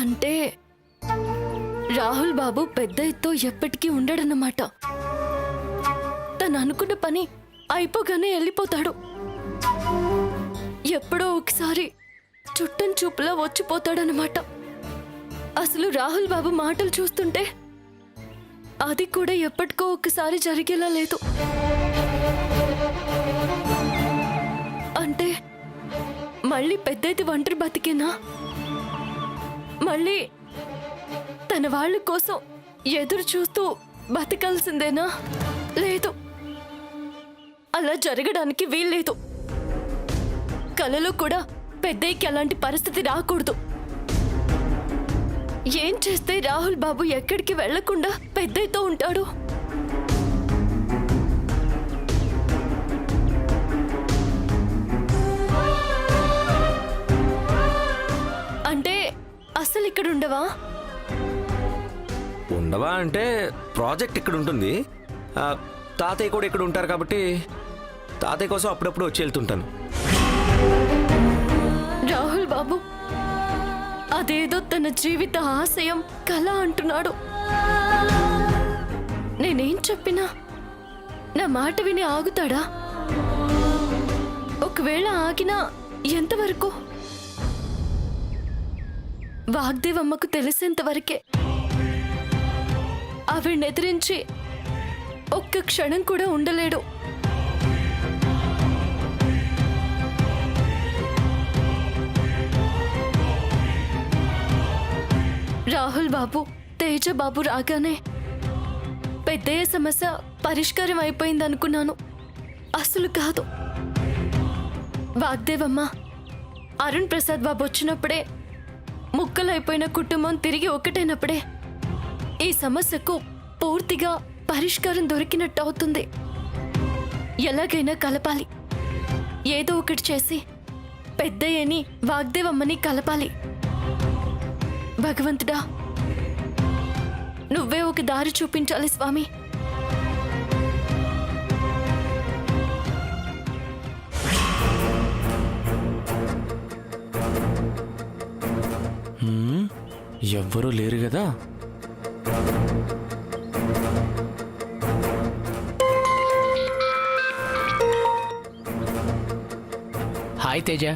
అంటే రాహుల్ బాబు పెద్ద ఎత్తో ఎప్పటికీ ఉండడన్నమాట. తను అనుకున్న పని అయిపోగానే వెళ్ళిపోతాడు. ఎప్పుడో ఒకసారి చుట్టం చూపులా వచ్చిపోతాడనమాట అసలు రాహుల్ బాబు మాటలు చూస్తుంటే అది కూడా ఎప్పటికో ఒకసారి జరిగేలా లేదు. అంటే మళ్ళీ పెద్దయితే ఒంటరి బతికేనా? మళ్ళీ తన వాళ్ళ కోసం ఎదురు చూస్తూ బతకాల్సిందేనా? లేదు. అలా జరగడానికి వీల్లేదు. కలలో కూడా పెద్దయ్యకి అలాంటి పరిస్థితి రాకూడదు. ఏం చేస్తే రాహుల్ బాబు ఎక్కడికి వెళ్ళకుండా పెద్దయ్యతో ఉంటాడు? అసలు ఇక్కడ ఉండవా? ఉండవా అంటే ప్రాజెక్ట్ ఇక్కడ ఉంటుంది. ఆ, తాతయ్య కూడా ఇక్కడ ఉంటారు కాబట్టి తాతయ్య కోసం అప్పుడప్పుడు వచ్చి వెళ్తుంటాను. రాహుల్ బాబు అదేదో తన జీవిత ఆశయం కళ అంటున్నాడు. నేనేం చెప్పినా నా మాట విని ఆగుతాడా? ఒకవేళ ఆగినా ఎంతవరకు? వాగ్దేవమ్మకు తెలిసేంత వరకే ఆవిడ్ని ఒక్క క్షణం కూడా ఉండలేడు. రాహుల్ బాబు తేజ బాబు రాగానే పెద్దయ్య సమస్య పరిష్కారం అయిపోయింది అనుకున్నాను అసలు కాదు. వాగ్దేవమ్మ అరుణ్ ప్రసాద్ బాబు వచ్చినప్పుడే ముక్కలైపోయిన కుటుంబం తిరిగి ఒకటైనప్పుడే ఈ సమస్యకు పూర్తిగా పరిష్కారం దొరికినట్టు అవుతుంది ఎలాగైనా కలపాలి. ఏదో ఒకటి చేసి పెద్దయ్యని వాగ్దేవమ్మని కలపాలి. భగవంతుడా నువ్వే ఒక దారి చూపించాలి స్వామి. ఎవ్వరూ లేరు కదా. హాయ్ తేజ.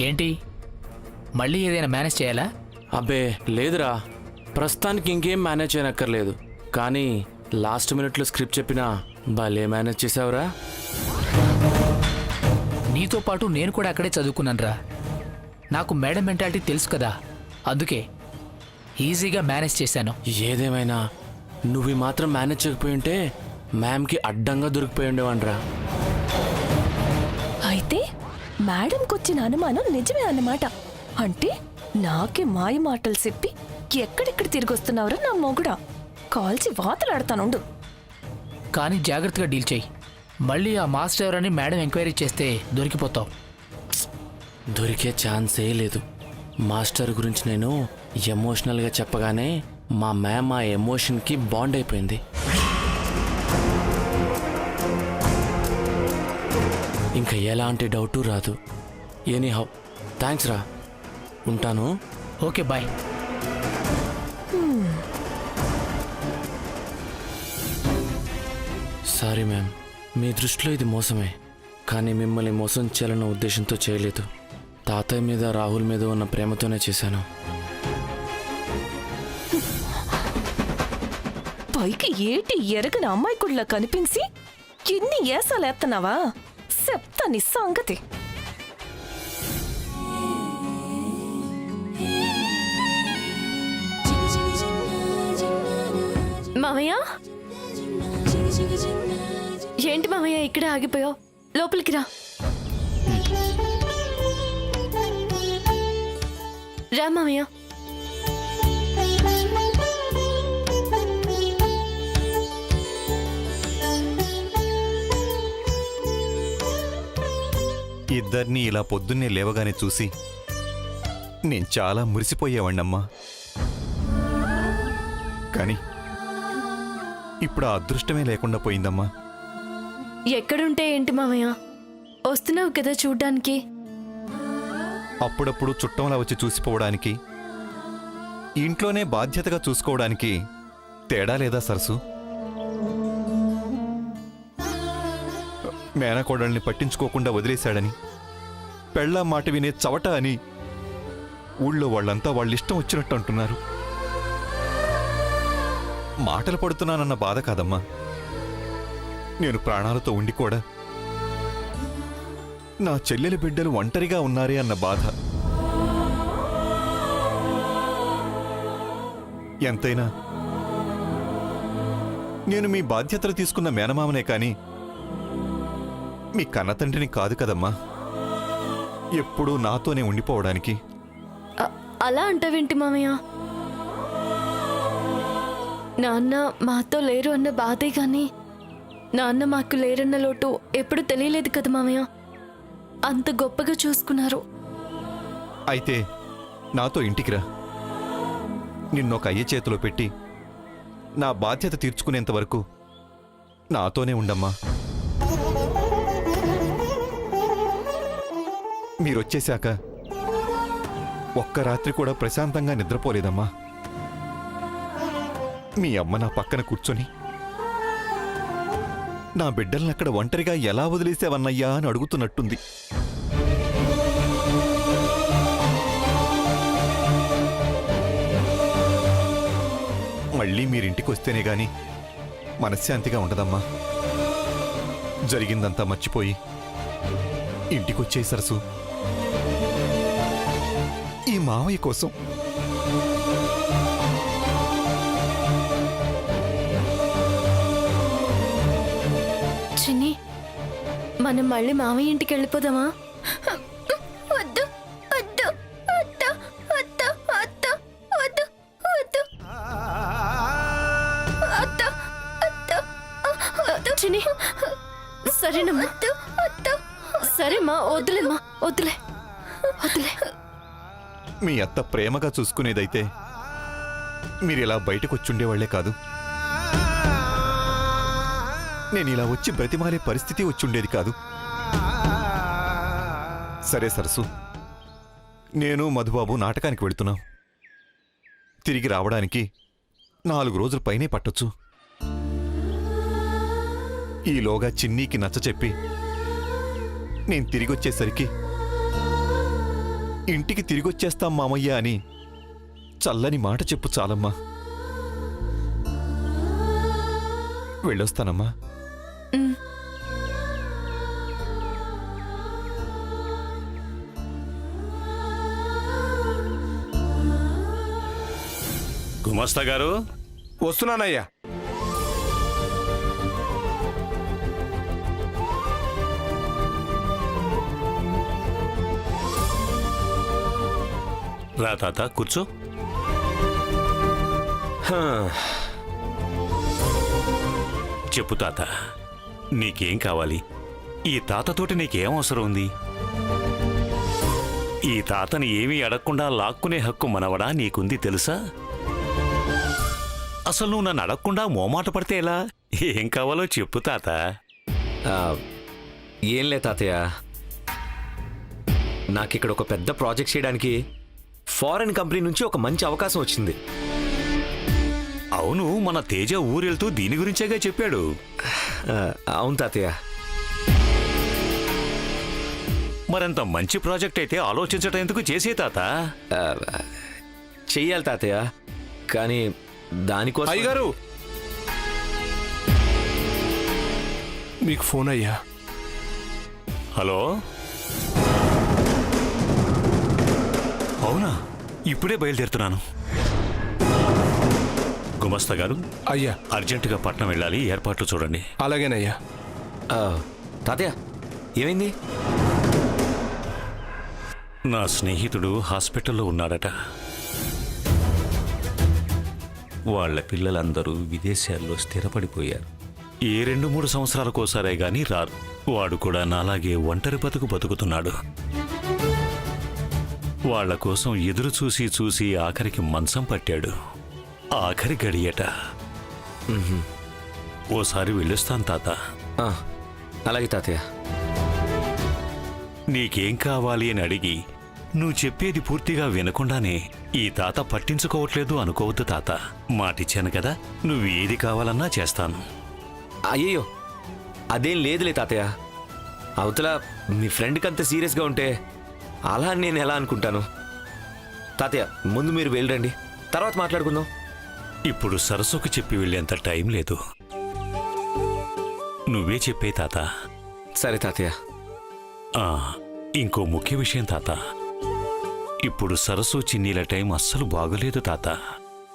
ఏంటి? మళ్ళీ ఏదైనా మేనేజ్ చేయాలా? అబ్బే లేదురా. ప్రస్తుతానికి ఇంకేం మేనేజ్ చేయనక్కర్లేదు. కానీ లాస్ట్ మినిట్లో స్క్రిప్ట్ చెప్పినా భలే మేనేజ్ చేసావురా. నీతో పాటు నేను కూడా అక్కడే చదువుకున్నానురా. నాకు మేడం మెంటాలిటీ తెలుసు కదా. అందుకే ఈజీగా మేనేజ్ చేశాను. ఏదేమైనా నువ్వు మాత్రం మేనేజ్ చేయకపోయి ఉంటే మ్యామ్కి అడ్డంగా దొరికిపోయి ఉండేవాన్రా. అయితే మేడంకొచ్చిన అనుమానం నిజమే అన్నమాట. అంటే నాకే మాయ మాటలు చెప్పి ఎక్కడెక్కడ తిరిగొస్తున్నావురా నా మొగుడా. కాల్చి వాతలాడతానుండు. కానీ జాగ్రత్తగా డీల్ చేయి. మళ్ళీ ఆ మాస్టర్ ఎవరని మేడం ఎంక్వైరీ చేస్తే దొరికిపోతావు. దొరికే ఛాన్సే లేదు. మాస్టర్ గురించి నేను ఎమోషనల్గా చెప్పగానే మా మ్యామ్ ఆ ఎమోషన్కి బాండ్ అయిపోయింది. ఇంకా ఎలాంటి డౌటు రాదు. ఎనీ హౌ థ్యాంక్స్ రా. ఉంటాను. Okay bye. సారీ మ్యామ్ మీ దృష్టిలో ఇది మోసమే కానీ మిమ్మల్ని మోసం చేయాలన్న ఉద్దేశంతో చేయలేదు. తాతయ్య మీద రాహుల్ మీద ఉన్న ప్రేమతోనే చేశాను. పైకి ఏటి ఎరగని అమ్మాయికుడిలా కనిపించి ఎన్ని ఏసాలేస్తున్నావా చెప్తా నీ సంగతి. మామయ్య? ఏంటి మామయ్య ఇక్కడే ఆగిపోయావు? లోపలికి రా. రా మామయ్య ఇద్దరిని ఇలా పొద్దున్నే లేవగానే చూసి నేను చాలా మురిసిపోయేవాణ్ణమ్మా. కానీ ఇప్పుడు ఆ అదృష్టమే లేకుండా పోయిందమ్మా. ఎక్కడుంటే ఏంటి మామయ్య? వస్తున్నావు కదా చూడ్డానికి. అప్పుడప్పుడు చుట్టంలా వచ్చి చూసిపోవడానికి ఇంట్లోనే బాధ్యతగా చూసుకోవడానికి తేడా లేదా సరసు? మేనకోడల్ని పట్టించుకోకుండా వదిలేశాడని పెళ్ళా మాట వినే చవట అని ఊళ్ళో వాళ్ళంతా వాళ్ళిష్టం వచ్చినట్టు అంటున్నారు. మాటలు పడుతున్నానన్న బాధ కాదమ్మా. నేను ప్రాణాలతో ఉండి కూడా నా చెల్లెలి బిడ్డలు ఒంటరిగా ఉన్నారే అన్న బాధ. ఎంతైనా. నేను మీ బాధ్యతలు తీసుకున్న మేనమామనే కాని మీ కన్నతండ్రిని కాదు కదమ్మా. ఎప్పుడూ నాతోనే ఉండిపోవడానికి. అలా అంటవేంటి మామయ్య? నాన్న మాతో లేరు అన్న బాధే కానీ నాన్న మాకు లేరన్న లోటు ఎప్పుడు తెలియలేదు కదా మామయ్య? అంత గొప్పగా చూసుకున్నారు. అయితే నాతో ఇంటికి రా. నిన్నొక అయ్య చేతిలో పెట్టి నా బాధ్యత తీర్చుకునేంత వరకు నాతోనే ఉండమ్మా. మీరొచ్చేశాక ఒక్క రాత్రి కూడా ప్రశాంతంగా నిద్రపోలేదమ్మా. మీ అమ్మ నా పక్కన కూర్చొని నా బిడ్డల్ని అక్కడ ఒంటరిగా ఎలా వదిలేసావన్నయ్యా అని అడుగుతున్నట్టుంది. మళ్ళీ మీరింటికి వస్తేనే గాని మనశ్శాంతిగా ఉండదమ్మా. జరిగిందంతా మర్చిపోయి ఇంటికొచ్చే సరసు. ఈ మావయ్య కోసం మనం మళ్ళీ మామయ్య ఇంటికి వెళ్ళిపోదామా? వద్దు వద్దు వద్దు వద్దు వద్దు వద్దు వద్దు. వద్దు వద్దు చిన్ని సరేనమ్మా. వద్దు సరేమ్మా వద్దులేమ్మా వద్దులే వద్దులే. మీ అత్త ప్రేమగా చూసుకునేదైతే మీరు ఇలా బయటకు వచ్చుండేవాళ్ళే కాదు. నేను ఇలా వచ్చి బ్రతిమాలే పరిస్థితి వచ్చుండేది కాదు. సరే సరసు నేను మధుబాబు నాటకానికి వెళుతున్నాం. తిరిగి రావడానికి నాలుగు రోజుల పైనే పట్టొచ్చు. ఈలోగా చిన్నీకి నచ్చ చెప్పి నేను తిరిగొచ్చేసరికి ఇంటికి తిరిగొచ్చేస్తాం మామయ్య అని చల్లని మాట చెప్పు చాలమ్మా. వెళ్ళొస్తానమ్మా. గుమస్తా గారు? వస్తున్నానయ్యా. రా తాత కూర్చో. హా. చెప్పు తాత. నీకేం కావాలి? ఈ తాతతోటి నీకేం అవసరం ఉంది ఈ తాతని ఏమీ అడగకుండా లాక్కునే హక్కు మనవడా నీకుంది తెలుసా? అసలు నువ్వు నన్ను అడగకుండా మోమాట పడితే ఎలా? ఏం కావాలో చెప్పు తాత. ఏంలే తాతయ్య. నాకిక్కడ ఒక పెద్ద ప్రాజెక్ట్ చేయడానికి ఫారెన్ కంపెనీ నుంచి ఒక మంచి అవకాశం వచ్చింది. అవును మన తేజ ఊరెళ్తూ దీని గురించేగా చెప్పాడు. అవును తాతయ్య. మరంత మంచి ప్రాజెక్ట్ అయితే ఆలోచించటం ఎందుకు చేసే తాత? చెయ్యాలి తాతయ్య కానీ దానికోసం అయ్యగారు! మీకు ఫోన్ అయ్యా. హలో? అవునా? ఇప్పుడే బయలుదేరుతున్నాను. గుమస్తా గారు అయ్యా. అర్జెంటుగా పట్నం వెళ్ళాలి ఏర్పాట్లు చూడండి. అలాగేనయ్యా. ఆ, తాతయ్య ఏమైంది? నా స్నేహితుడు హాస్పిటల్లో ఉన్నాడట. వాళ్ళ పిల్లలందరూ విదేశాల్లో స్థిరపడిపోయారు. ఏ రెండు మూడు సంవత్సరాలకోసారే గాని రారు. వాడు కూడా నాలాగే ఒంటరి బతుకు బతుకుతున్నాడు. వాళ్ళ కోసం ఎదురు చూసి చూసి ఆఖరికి మంచం పట్టాడు. ఆఖరి గడియట. ఓసారి వెళ్ళొస్తాను తాత. ఆ, అలాగే తాతయ్య. నీకేం కావాలి అని అడిగి నువ్వు చెప్పేది పూర్తిగా వినకుండానే ఈ తాత పట్టించుకోవట్లేదు అనుకోవద్దు తాత. మాటిచ్చాను కదా నువ్వు ఏది కావాలన్నా చేస్తాను. అయ్యయ్యో అదేం లేదులే తాతయ్య. అవతల మీ ఫ్రెండ్కి అంత సీరియస్గా ఉంటే అలా అని నేను ఎలా అనుకుంటాను? తాతయ్య ముందు మీరు వెళ్ళండి తర్వాత మాట్లాడుకుందాం. ఇప్పుడు సరస్సుకు చెప్పి వెళ్ళేంత టైం లేదు. నువ్వే చెప్పే తాత. సరే తాతయ్య. ఆ, ఇంకో ముఖ్య విషయం తాత. ఇప్పుడు సరస్సు చిన్నీల టైం అస్సలు బాగలేదు తాత.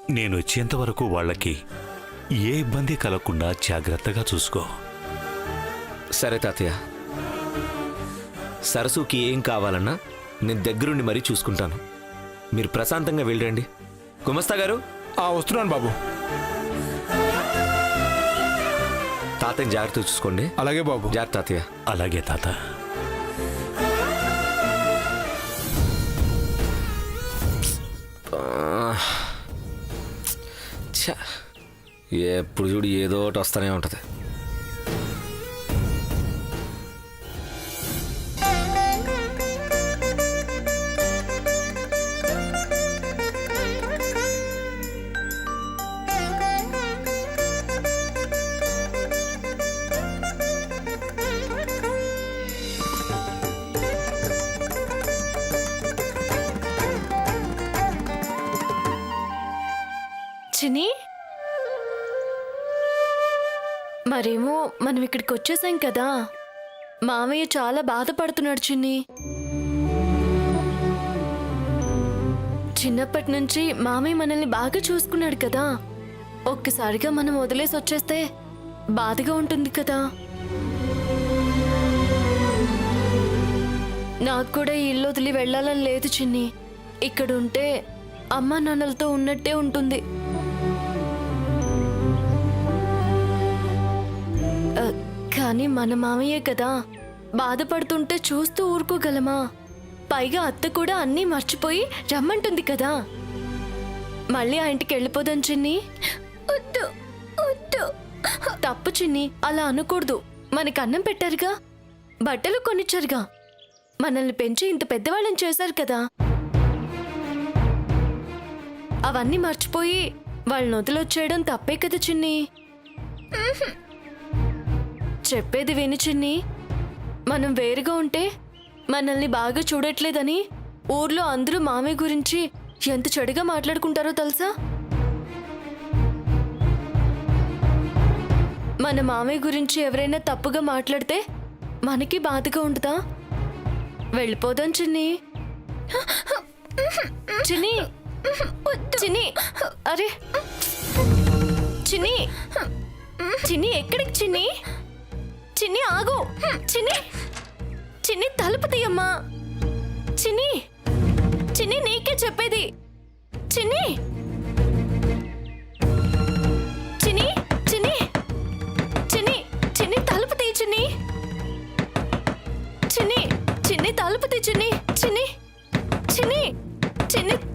నేను వచ్చేంత వరకు వాళ్ళకి ఏ ఇబ్బంది కలగకుండా జాగ్రత్తగా చూసుకో. సరే తాతయ్య. సరస్సుకి ఏం కావాలన్నా నేను దగ్గరుండి మరీ చూసుకుంటాను. మీరు ప్రశాంతంగా వెళ్ళండి గుమస్తా గారు? వస్తున్నాను బాబు. తాతయ్య జాగ్రత్త చూసుకోండి. అలాగే బాబు. జాగ్రత్త తాతయ్య. అలాగే తాత. ఎప్పుడు చూడు ఏదో ఒకటి వస్తూనే ఉంటుంది. మరేమో మనం ఇక్కడికి వచ్చేసాం కదా. మామయ్య చాలా బాధపడుతున్నాడు చిన్ని. చిన్నప్పటి నుంచి మామయ్య మనల్ని బాగా చూసుకున్నాడు కదా. ఒక్కసారిగా మనం వదిలేసి వచ్చేస్తే బాధగా ఉంటుంది కదా. నాకు కూడా ఈ ఇల్లు వదిలి వెళ్ళాలని లేదు చిన్ని. ఇక్కడ ఉంటే అమ్మా నాన్నలతో ఉన్నట్టే ఉంటుంది. కానీ మన మామయ్యే కదా. బాధపడుతుంటే చూస్తూ ఊరుకోగలమా? పైగా అత్త కూడా అన్నీ మర్చిపోయి రమ్మంటుంది కదా. మళ్ళీ ఆ ఇంటికి వెళ్ళిపోదాం చిన్ని. వద్దు వద్దు. తప్పు చిన్ని అలా అనకూడదు. మనకి అన్నం పెట్టారుగా. బట్టలు కొనిచ్చారుగా. మనల్ని పెంచి ఇంత పెద్దవాళ్ళని చేశారు కదా. అవన్నీ మర్చిపోయి వాళ్ళని వదిలొచ్చేయడం తప్పే కదా చిన్ని. చెప్పేది విని చిన్ని. మనం వేరుగా ఉంటే మనల్ని బాగా చూడట్లేదని ఊర్లో అందరూ మామయ్య గురించి ఎంత చెడుగా మాట్లాడుకుంటారో తెలుసా? మన మామయ్య గురించి ఎవరైనా తప్పుగా మాట్లాడితే మనకి బాధగా ఉంటుందా? వెళ్ళిపోదాం చిన్ని. చిన్ని. చిన్ని. అరే. చిన్ని. చిన్ని ఎక్కడికి చిన్ని? చిన్ని ఆగు. చిన్ని. చిన్ని తలుపు తీయమ్మా. చిన్ని. చిన్ని నీకే చెప్పేది. చిన్ని. చిన్ని చిన్ని. చిన్ని చిన్ని తలుపు తీ చిన్ని. చిన్ని చిన్ని తలుపు తీ చిన్ని. చిన్ని. చిన్ని చిన్ని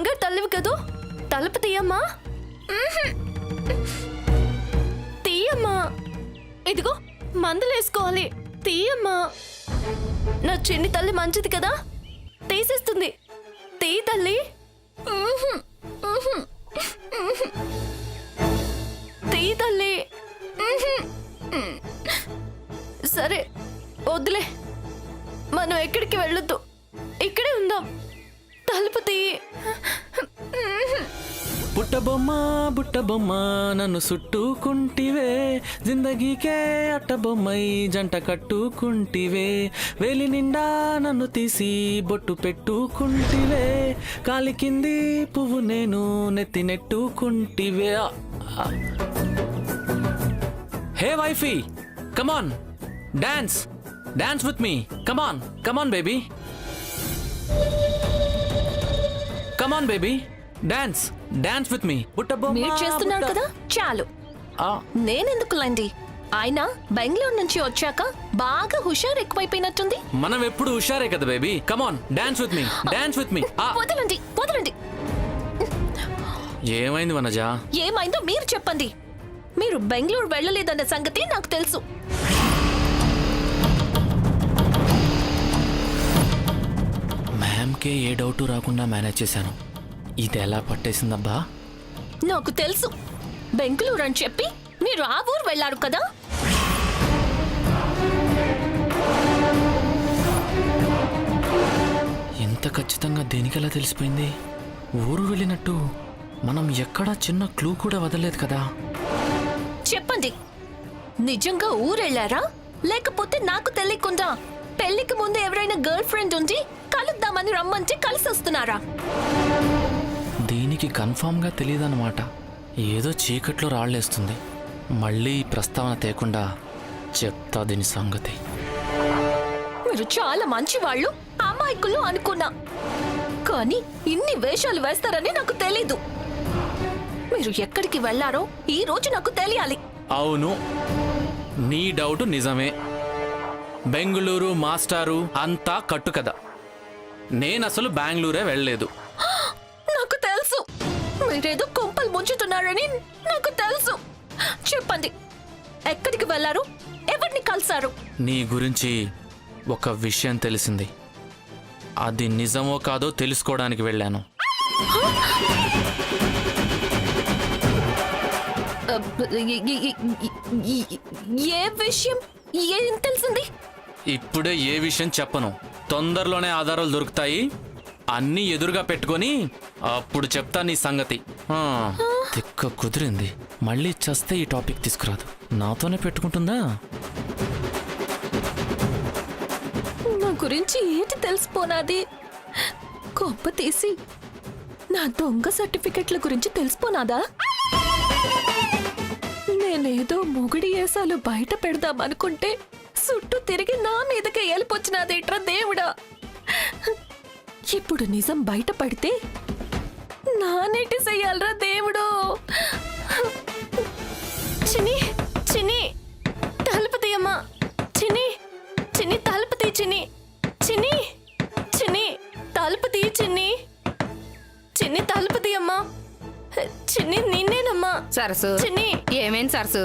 బంగారు తల్లివి కదూ? తలుపు తీయమ్మా. తీయమ్మా. ఇదిగో మందులేసుకోవాలి. తీయమ్మా. నా చిన్ని తల్లి మంచిది కదా? తీసేస్తుంది. తీ తల్లి. తీ తల్లి. సరే వద్దులే. మనం ఎక్కడికి వెళ్ళొద్దు. ఇక్కడే ఉందాం. తలుపు తీ బుట్టబొమ్మ బుట్టబొమ్మ నన్ను సుట్టుకుంటివే. జిందగీకే అట్టబొమ్మై జంట కట్టుకుంటివే. వేలి నిండా నన్ను తీసి బొట్టు పెట్టుకుంటివే. కాలి కింది పువ్వు నేను నెత్తి నెట్టుకుంటివే. Hey wifey come on dance dance with me come on come on baby come on baby dance dance with me మీరు చేస్తున్నారు కదా? చాలు. నేనెందుకు లండి ఆయన బెంగళూరు నుంచి వచ్చాక బాగా హుషారు ఎక్కువైపోయినట్టుంది. మనం ఎప్పుడు హుషారే కదా baby come on dance with me dance with me వదలండి వదలండి. ఏమైంది వనజ? ఏమైందో మీరు చెప్పండి. మీరు బెంగళూరు వెళ్ళలేదన్న సంగతి నాకు తెలుసు. మ్యామ్కే ఏ డౌట్ రాకుండా మేనేజ్ చేశాను. ఇది ఎలా పట్టేసిందబ్బా? నాకు తెలుసు. బెంగళూరు అని చెప్పి మీరు ఆ ఊరు వెళ్ళారు కదా? ఇంత ఖచ్చితంగా దేనికెలా తెలిసిపోయింది? ఊరు వెళ్ళినట్టు మనం ఎక్కడా చిన్న క్లూ కూడా వదలలేదు కదా? చెప్పండి. నిజంగా ఊరెళ్ళారా? లేకపోతే నాకు తెలియకుండా పెళ్ళికి ముందు ఎవరైనా గర్ల్ ఫ్రెండ్ ఉండి కలుద్దామని రమ్మంటే కలిసి వస్తున్నారా? దీనికి కన్ఫామ్గా తెలియదన్నమాట ఏదో చీకట్లో రాళ్ళేస్తుంది. మళ్ళీ ఈ ప్రస్తావన తేకుండా చెప్తా దీని సంగతి. మీరు చాలా మంచి వాళ్ళు అమాయకులు అనుకున్నా. కానీ ఇన్ని వేషాలు వేస్తారని నాకు తెలీదు. మీరు ఎక్కడికి వెళ్ళారో ఈ రోజు నాకు తెలియాలి. అవును నీ డౌట్ నిజమే. బెంగుళూరు మాస్టారు అంతా కట్టు కదా నేనసలు బెంగళూరే వెళ్ళలేదు. నాకు తెలుసు. మీరేదో కొంపలు ముంచుతున్నారని నాకు తెలుసు. చెప్పండి ఎక్కడికి వెళ్ళారు ఎవరిని కలిసారు నీ గురించి ఒక విషయం తెలిసింది. అది నిజమో కాదో తెలుసుకోవడానికి వెళ్ళాను. ఏ విషయం? ఏం తెలిసింది? ఇప్పుడే ఏ విషయం చెప్పను. తొందరలోనే ఆధారాలు దొరుకుతాయి. అన్నీ ఎదురుగా పెట్టుకొని అప్పుడు చెప్తా నీ సంగతి. తిక్క కుదిరింది. మళ్ళీ చస్తే ఈ టాపిక్ తీసుకురాదు. నాతోనే పెట్టుకుంటుందా? నా గురించి ఏంటి తెలిసిపోనాది? గొప్ప తీసి నా దొంగ సర్టిఫికెట్ల గురించి తెలిసిపోనాదా? నేనేదో మొగుడి ఏసాలు బయట పెడదామనుకుంటే చుట్టూ తిరిగి నా మీదకే వెళ్ళిపోచ్చినాదేట్రా దేవుడా? ఇప్పుడు నిజం బయట పడితే నానేటి చెయ్యాలరా దేవుడు? చిన్ని చిన్ని తలుపు తీయమ్మా. చిన్ని చిన్ని తలుపు తీ చిన్ని. చిన్ని చిన్ని తలుపు తీ చిన్ని. చిన్ని తలుపు తీయమ్మా. చిన్ని నిన్నేనమ్మా. సరసు చిన్ని. ఏమైంది సరసు?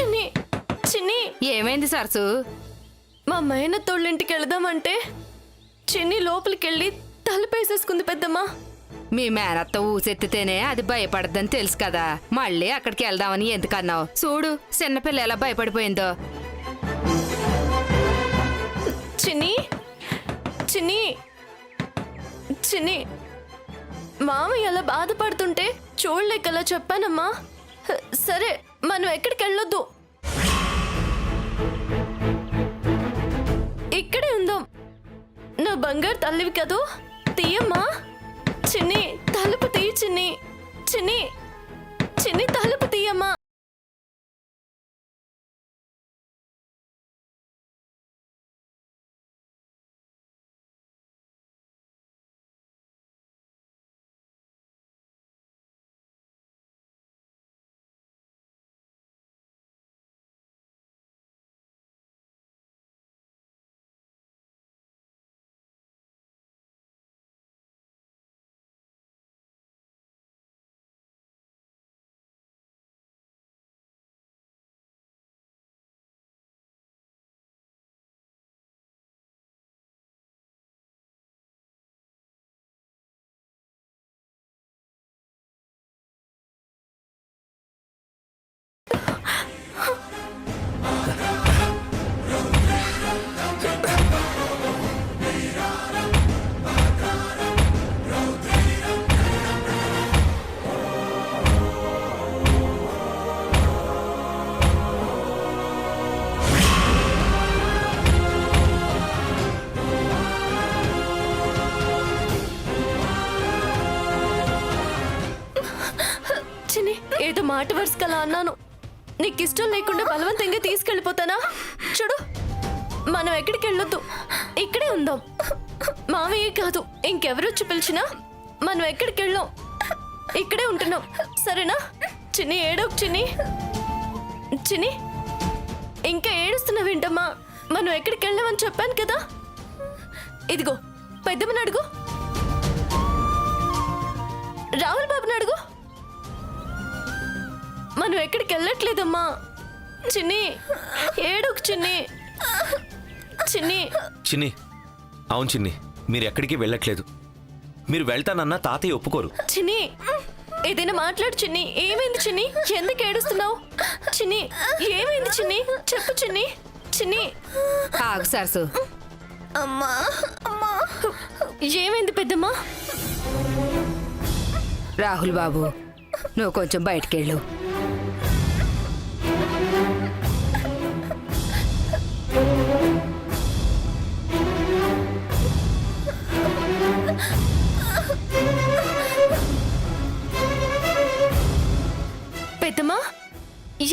చిన్ని చిన్ని. ఏమైంది సరసు? మా మేన తోళ్ళింటికి వెళదామంటే చిన్ని లోపలికి వెళ్ళి తలుపేసేసుకుంది పెద్దమ్మా. మీ మేనత్త ఊసెత్తితేనే అది భయపడద్దని తెలుసు కదా. మళ్ళీ అక్కడికి వెళ్దామని ఎందుకన్నావు? చూడు చిన్నపిల్ల ఎలా భయపడిపోయిందో. చిన్ని చిన్ని చిన్ని. మామయ్య అలా బాధపడుతుంటే చూడలేకలా చెప్పానమ్మా. సరే మనం ఎక్కడికి వెళ్ళొద్దు. ఇక్కడే ఉందాం. నా బంగారు తల్లివి కదూ? తీయమ్మా. చిన్ని తలుపు తీయి చిన్ని. చిన్ని చిన్ని తలుపు తీయమ్మా. ఏదో మాట వరుసకలా అన్నాను. నీకు ఇష్టం లేకుండా బలవంతంగా తీసుకెళ్ళిపోతానా? చూడు మనం ఎక్కడికి వెళ్ళొద్దు. ఇక్కడే ఉందాం. మామయ్య కాదు ఇంకెవరొచ్చి పిలిచినా మనం ఎక్కడికి వెళ్ళాం. ఇక్కడే ఉంటున్నాం. సరేనా? చిన్ని ఏడోకు చిన్ని. చిన్ని ఇంకా ఏడుస్తున్నావేంటమ్మా మనం ఎక్కడికి వెళ్ళామని చెప్పాను కదా? ఇదిగో పెద్దమ్మని అడుగు. రాహుల్ బాబుని అడుగు. మనం ఎక్కడికి వెళ్ళట్లేదమ్మా. చిన్ని ఏడోకు చిన్ని. చిన్ని. చిన్ని అవును చిన్ని మీరు ఎక్కడికి వెళ్ళట్లేదు. మీరు వెళ్తానన్నా తాతయ్య ఒప్పుకోరు. చిన్ని ఏదైనా మాట్లాడు చిన్ని. ఏమైంది చిన్ని? ఎందుకు ఏడుస్తున్నావు? చిన్ని ఏమైంది చిన్ని? చెప్పు చిన్ని. చిన్ని. ఆగు సరసు. అమ్మా అమ్మా. ఏమైంది పెద్దమ్మా? రాహుల్ బాబు నువ్వు కొంచెం బయటికెళ్ళు.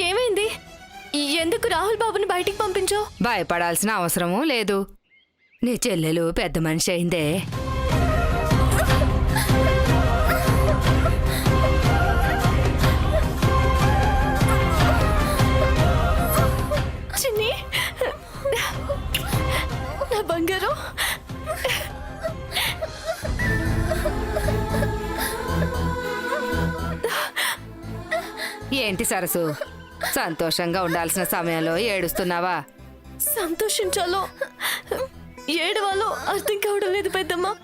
ఏమైంది? ఎందుకు రాహుల్ బాబుని బయటికి పంపించావు? భయపడాల్సిన అవసరమూ లేదు. నీ చెల్లెలు పెద్ద మనిషి అయిందే. చిన్ని నా బంగారం. ఏంటి సరసు? సంతోషంగా ఉండాల్సిన సమయంలో ఏడుస్తున్నావా? సంతోషించాలో? ఏడవాలో? అర్థం కావడం లేదు పెద్దమ్మ.